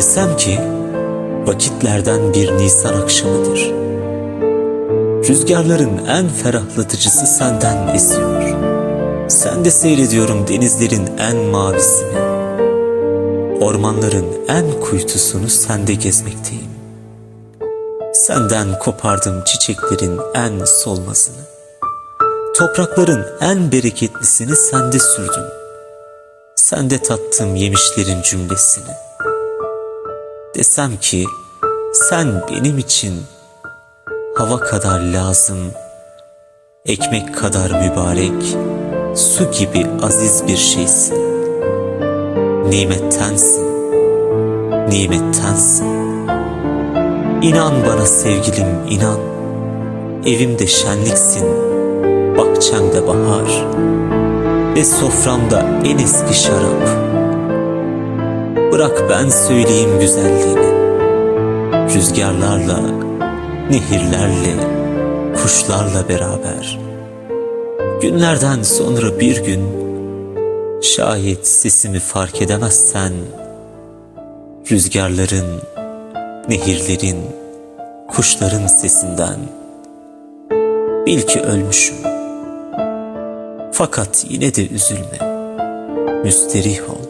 Desem ki vakitlerden bir Nisan akşamıdır. Rüzgarların en ferahlatıcısı senden esiyor. Sen de seyrediyorum denizlerin en mavisini. Ormanların en kuytusunu sende gezmekteyim. Senden kopardım çiçeklerin en solmasını. Toprakların en bereketlisini sende sürdüm. Sende tattım yemişlerin cümlesini. Desem ki sen benim için hava kadar lazım, ekmek kadar mübarek, su gibi aziz bir şeysin. Nimettensin, nimettensin. İnan bana sevgilim inan, evimde şenliksin, bahçemde bahar ve soframda en eski şarap. Bırak ben söyleyeyim güzelliğini, rüzgarlarla, nehirlerle, kuşlarla beraber. Günlerden sonra bir gün, şayet sesimi fark edemezsen, rüzgarların, nehirlerin, kuşların sesinden, bil ki ölmüşüm. Fakat yine de üzülme, müsterih ol.